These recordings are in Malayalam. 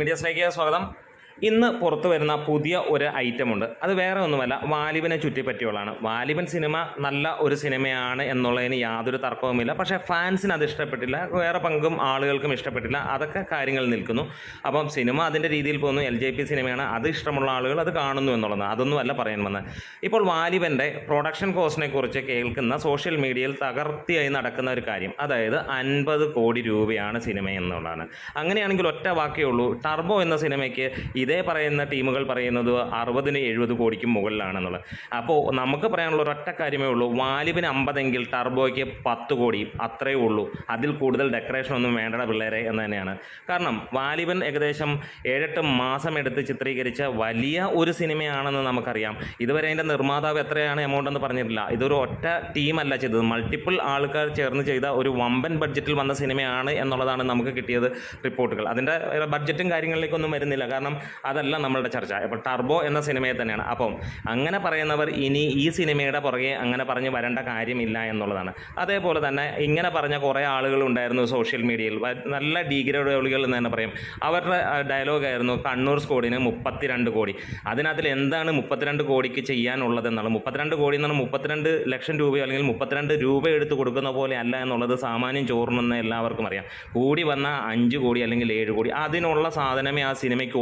മീഡിയസിലേക്ക് സ്വാഗതം. ഇന്ന് പുറത്തു വരുന്ന പുതിയ ഒരു ഐറ്റം ഉണ്ട്. അത് വേറെ ഒന്നുമല്ല വാലിബനെ ചുറ്റിപ്പറ്റിയുള്ളതാണ്. വാലിബൻ സിനിമ നല്ല ഒരു സിനിമയാണ് എന്നുള്ളതിന് യാതൊരു തർക്കവുമില്ല. പക്ഷേ ഫാൻസിന് അത് ഇഷ്ടപ്പെട്ടില്ല വേറെ പങ്കും ആളുകൾക്കും ഇഷ്ടപ്പെട്ടില്ല. അതൊക്കെ കാര്യങ്ങൾ നിൽക്കുന്നു. അപ്പം സിനിമ അതിന്റെ രീതിയിൽ പോകുന്നു എൽ ജെ പി സിനിമയാണ്. അത് ഇഷ്ടമുള്ള ആളുകൾ അത് കാണുന്നു എന്നുള്ളത് അതൊന്നുമല്ല പറയാൻ വന്നത്. ഇപ്പോൾ വാലിബന്റെ പ്രൊഡക്ഷൻ കോസ്റ്റിനെ കുറിച്ച് കേൾക്കുന്ന സോഷ്യൽ മീഡിയയിൽ തകർത്തിയായി നടക്കുന്ന ഒരു കാര്യം. അതായത് അൻപത് കോടി രൂപയാണ് സിനിമ എന്നുള്ളതാണ്. അങ്ങനെയാണെങ്കിൽ ഒറ്റ വാക്കേ ഉള്ളൂ. ടർബോ എന്ന സിനിമയ്ക്ക് ഇതേ പറയുന്ന ടീമുകൾ പറയുന്നത് അറുപതിന് എഴുപത് കോടിക്കും മുകളിലാണെന്നുള്ളത്. അപ്പോൾ നമുക്ക് പറയാനുള്ള ഒരൊറ്റ കാര്യമേ ഉള്ളൂ. വാലിബിന് അമ്പതെങ്കിൽ ടർബോയ്ക്ക് പത്ത് കോടി അത്രയേ ഉള്ളൂ. അതിൽ കൂടുതൽ ഡെക്കറേഷൻ ഒന്നും വേണ്ട പിള്ളേരെ എന്ന് തന്നെയാണ്. കാരണം വാലിബൻ ഏകദേശം ഏഴെട്ട് മാസം എടുത്ത് ചിത്രീകരിച്ച വലിയ ഒരു സിനിമയാണെന്ന് നമുക്കറിയാം. ഇതുവരെ അതിന്റെ നിർമ്മാതാവ് എത്രയാണ് എമൗണ്ട് എന്ന് പറഞ്ഞിട്ടില്ല. ഇതൊരു ഒറ്റ ടീമല്ല ചെയ്തത്. മൾട്ടിപ്പിൾ ആൾക്കാർ ചേർന്ന് ചെയ്ത ഒരു വമ്പൻ ബഡ്ജറ്റിൽ വന്ന സിനിമയാണ് എന്നുള്ളതാണ് നമുക്ക് കിട്ടിയത് റിപ്പോർട്ടുകൾ അതിന്റെ ബഡ്ജറ്റും കാര്യങ്ങളിലേക്കൊന്നും വരുന്നില്ല. കാരണം അതല്ല നമ്മളുടെ ചർച്ച. ഇപ്പോൾ ടർബോ എന്ന സിനിമയെ തന്നെയാണ്. അപ്പം അങ്ങനെ പറയുന്നവർ ഇനി ഈ സിനിമയുടെ പുറകെ അങ്ങനെ പറഞ്ഞ് വരേണ്ട കാര്യമില്ല എന്നുള്ളതാണ്. അതേപോലെ തന്നെ ഇങ്ങനെ പറഞ്ഞ കുറേ ആളുകളുണ്ടായിരുന്നു സോഷ്യൽ മീഡിയയിൽ. നല്ല ഡീഗ്രേഡുകൾ എന്ന് തന്നെ പറയും. അവരുടെ ഡയലോഗായിരുന്നു കണ്ണൂർ സ്കോഡിന് മുപ്പത്തിരണ്ട് കോടി. അതിനകത്തിൽ എന്താണ് മുപ്പത്തിരണ്ട് കോടിക്ക് ചെയ്യാനുള്ളത് എന്നുള്ളത്? മുപ്പത്തിരണ്ട് കോടി എന്ന് പറഞ്ഞാൽ മുപ്പത്തിരണ്ട് ലക്ഷം രൂപയോ അല്ലെങ്കിൽ മുപ്പത്തിരണ്ട് രൂപ എടുത്ത് കൊടുക്കുന്ന പോലെ അല്ല എന്നുള്ളത് സാമാന്യം ചോറുന്നെന്ന് എല്ലാവർക്കും അറിയാം. കൂടി വന്ന അഞ്ച് കോടി അല്ലെങ്കിൽ ഏഴ് കോടി. അതിനുള്ള സാധനമേ ആ സിനിമയ്ക്ക്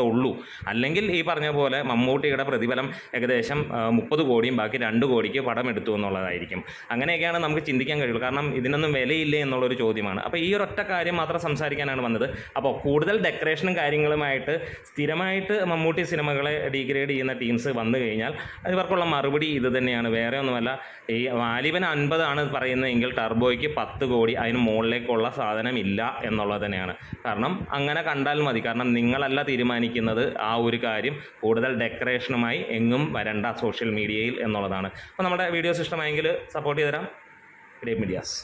ഉള്ളൂ. അല്ലെങ്കിൽ ഈ പറഞ്ഞ പോലെ മമ്മൂട്ടിയുടെ പ്രതിഫലം ഏകദേശം മുപ്പത് കോടിയും ബാക്കി രണ്ട് കോടിക്ക് പടം എടുത്തു എന്നുള്ളതായിരിക്കും. അങ്ങനെയൊക്കെയാണ് നമുക്ക് ചിന്തിക്കാൻ കഴിയുള്ളൂ. കാരണം ഇതിനൊന്നും വിലയില്ലേ എന്നുള്ളൊരു ചോദ്യമാണ്. അപ്പോൾ ഈ ഒരൊറ്റ കാര്യം മാത്രം സംസാരിക്കാനാണ് വന്നത്. അപ്പോൾ കൂടുതൽ ഡെക്കറേഷനും കാര്യങ്ങളുമായിട്ട് സ്ഥിരമായിട്ട് മമ്മൂട്ടി സിനിമകളെ ഡീഗ്രേഡ് ചെയ്യുന്ന ടീംസ് വന്നു കഴിഞ്ഞാൽ ഇവർക്കുള്ള മറുപടി ഇത് തന്നെയാണ്. വേറെ ഒന്നുമല്ല ഈ വാലിബൻ അൻപതാണ് പറയുന്നതെങ്കിൽ ടർബോയ്ക്ക് പത്ത് കോടി അതിന് മുകളിലേക്കുള്ള സാധനം ഇല്ല എന്നുള്ളത് തന്നെയാണ്. കാരണം അങ്ങനെ കണ്ടാൽ മതി. കാരണം നിങ്ങളല്ല തീരുമാനിക്കുന്നത് ആ ഒരു കാര്യം കൂടുതൽ ഡെക്കറേഷനുമായി എങ്ങും വരണ്ട സോഷ്യൽ മീഡിയയിൽ എന്നുള്ളതാണ്. അപ്പോൾ നമ്മുടെ വീഡിയോസ് ഇഷ്ടമായെങ്കിൽ സപ്പോർട്ട് ചെയ്ത് തരാം ഗ്രേറ്റ് മീഡിയാസ്.